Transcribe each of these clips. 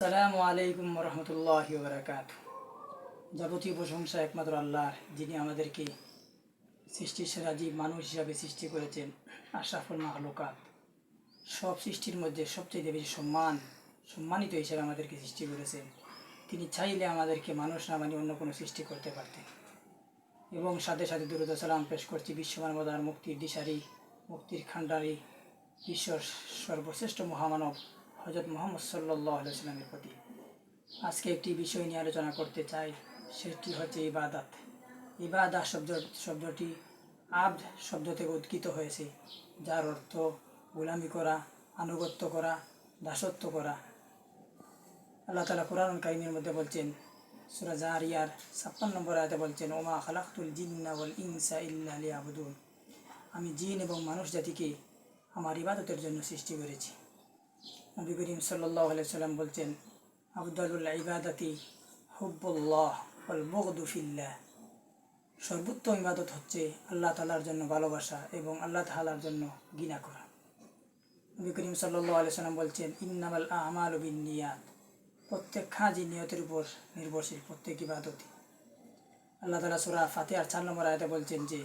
আসসালামু আলাইকুম রহমতুল্লাহ বারাকাত যাবতীয় প্রশংসা একমাত্র আল্লাহর, যিনি আমাদেরকে সৃষ্টির সেরা জীব মানুষ হিসাবে সৃষ্টি করেছেন, আশরাফুল মাহলুকাত সব সৃষ্টির মধ্যে সবচেয়ে বেশি সম্মান, সম্মানিত হিসাবে আমাদেরকে সৃষ্টি করেছেন। তিনি চাইলে আমাদেরকে মানুষ না মানে অন্য কোনো সৃষ্টি করতে পারতেন। এবং সাথে সাথে দুরুদ সালাম পেশ করছি বিশ্বমানবতার মুক্তির দিশারি, মুক্তির খান্ডারি ঈশ্বর সর্বশ্রেষ্ঠ মহামানব হজরত মোহাম্মদ সাল্লাহ আলাইস্লামের প্রতি। আজকে একটি বিষয় নিয়ে আলোচনা করতে চাই, সেটি হচ্ছে ইবাদাত। ইবাদা শব্দ, শব্দটি আব্দ শব্দ থেকে উদ্গীত হয়েছে, যার অর্থ গোলামি করা, আনুগত্য করা, দাসত্ব করা। আল্লাহ তালা কোরআন কারিমের মধ্যে বলছেন, সুরা জাহারিয়ার ছাপ্পান্ন নম্বর আয়তে বলছেন, ওমা খালাকুল জিন্না ওয়াল ইনসা ইল্লা লিয়াবুদুন। আমি জিন এবং মানুষ জাতিকে আমার ইবাদতের জন্য সৃষ্টি করেছি। নবী করিম সাল্লাহ সাল্লাম বলছেন আবদুল্লাহ ইবাদাতি হুব্বুল্লাহ বগদু সর্বোত্তম ইবাদত হচ্ছে আল্লাহ তালার জন্য ভালোবাসা এবং আল্লাহ তালার জন্য গিনা করা। নবী করিম সাল্লাহ বলছেন, ইন্নামাল আমাল বিন নিয়াত প্রত্যেক খাজি নিয়তের উপর নির্ভরশীল প্রত্যেক ইবাদতই। আল্লাহ তালা সুরা ফাতে আর চার নম্বর আয়তে বলছেন যে,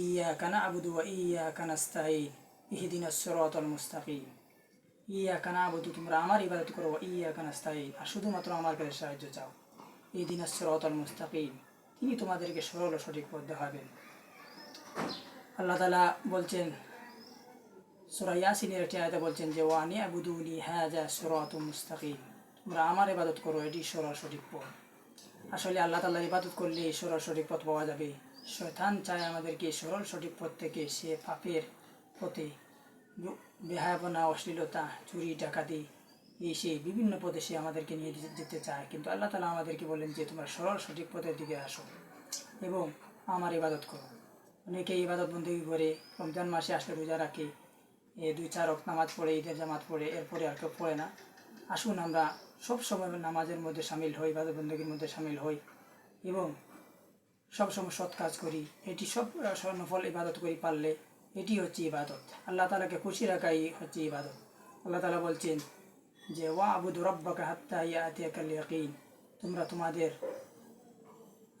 ইয়া কানা আবুদু ওয়া ইয়া কানাস্তাইন ইহিদিন সরাতল মুস্তাকিম। ইয়া কানা আবুদু তোমরা আমার ইবাদত করো ওয়া ইয়া কানাস্তাইন আর শুধুমাত্র আমার কাছে সাহায্য চাও এই দিন সরাতল মুস্তাকিম তিনি তোমাদেরকে সরল সঠিক পথ দেখাবেন আল্লাহ তালা বলছেন সুরা ইয়াসিনের একটি আয়তে বলছেন যে ওয়ানি আবুদুলি হাজা সরাত মুস্তাকিম তোমরা আমার ইবাদত করো এটি সরল সঠিক পথ আসলে আল্লাহ তাল্লাহ ইবাদত করলে সরল সঠিক পথ পাওয়া যাবে শয়তান চায় আমাদেরকে সরল সঠিক পথ থেকে সে পাপের পথে বেহায়াপনা, অশ্লীলতা, চুরি, ডাকাতি, এই সেই বিভিন্ন সে আমাদেরকে নিয়ে যেতে- চায়। কিন্তু আল্লাহ তালা আমাদেরকে বলেন যে, তোমরা সরল সঠিক পথের দিকে আসো এবং আমার ইবাদত করো। অনেকে ইবাদত বন্দী করে রমজান মাসে আসলে রোজা রাখে, এ দুই, চার অক্ট নামাজ পড়ে, ঈদের জামাত পড়ে, এরপরে আর কেউ পড়ে না। আসুন আমরা সব সময় নামাজের মধ্যে সামিল হই, ইবাদত বন্দীর মধ্যে সামিল হই এবং সবসময় সৎ কাজ করি। এটি সব স্বর্ণফল ইবাদত করি পারলে এটি হচ্ছে ইবাদত। আল্লাহ তালাকে খুশি রাখাই হচ্ছে ইবাদত। আল্লাহ তালা বলছেন যে ওয়া আবুদ রব্বাকা হাত্তা ইয়াতিয়াকাল ইয়াকিন তোমরা তোমাদের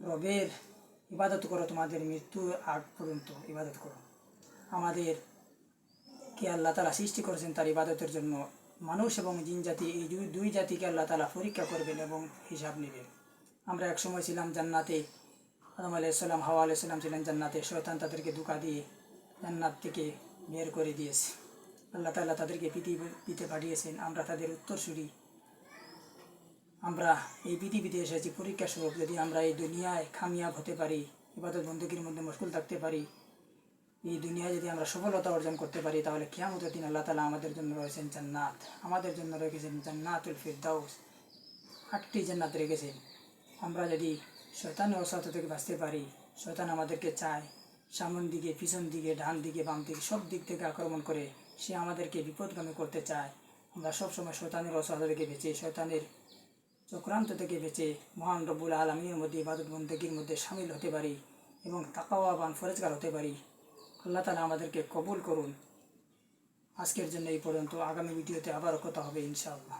রবের ইবাদত করো, তোমাদের মৃত্যুর আগ পর্যন্ত ইবাদত করো। আমাদের কে আল্লাহ তালা সৃষ্টি করেছেন তার ইবাদতের জন্য, মানুষ এবং জিন জাতি, এই দুই জাতিকে আল্লাহ তালা পরীক্ষা করবেন এবং হিসাব নেবেন। আমরা এক সময় ছিলাম জান্নাতে, আদম আলাইসাল্লাম হাওয়া আলাইসাল্লাম ছিলেন জান্নাতে। শয়তান তাদেরকে ধোকা দিয়ে জান্নাত থেকে বের করে দিয়েছে। আল্লাহ তাল্লাহ তাদেরকে পৃথিবীতে পাঠিয়েছেন। আমরা তাদের উত্তরসূরি। আমরা এই পৃথিবীতে এসেছি পরীক্ষা স্বরূপ। যদি আমরা এই দুনিয়ায় খামিয়াব হতে পারি, ইবাদত বন্দুকির মধ্যে মুশকুল থাকতে পারি, এই দুনিয়ায় যদি আমরা সফলতা অর্জন করতে পারি, তাহলে কিয়ামতের দিন আল্লাহ তালা আমাদের জন্য রয়েছেন জান্নাত। আমাদের জন্য রেখেছেন জান্নাতুল ফিরদাউস। আটটি জান্নাত রেখেছেন। আমরা যদি শয়তানের অসাধ্য থেকে বাঁচতে পারি, শয়তান আমাদেরকে চায় সামন দিকে, পিছন দিকে, ডান দিকে, বাম দিকে, সব দিক থেকে আক্রমণ করে সে আমাদেরকে বিপদগামী করতে চায়। আমরা সবসময় শয়তানের অসাধ্য থেকে বেঁচে শৈতানের চক্রান্ত থেকে বেঁচে, মহান রব্বুল আলমীর মধ্যে, ইবাদত বন্দীর মধ্যে সামিল হতে পারি এবং তাকাওয়াবান ফরেজগার হতে পারি। আল্লাহ তালা আমাদেরকে কবুল করুন। আজকের জন্য এই পর্যন্ত। আগামী ভিডিওতে আবারও কথা হবে ইনশাআল্লাহ।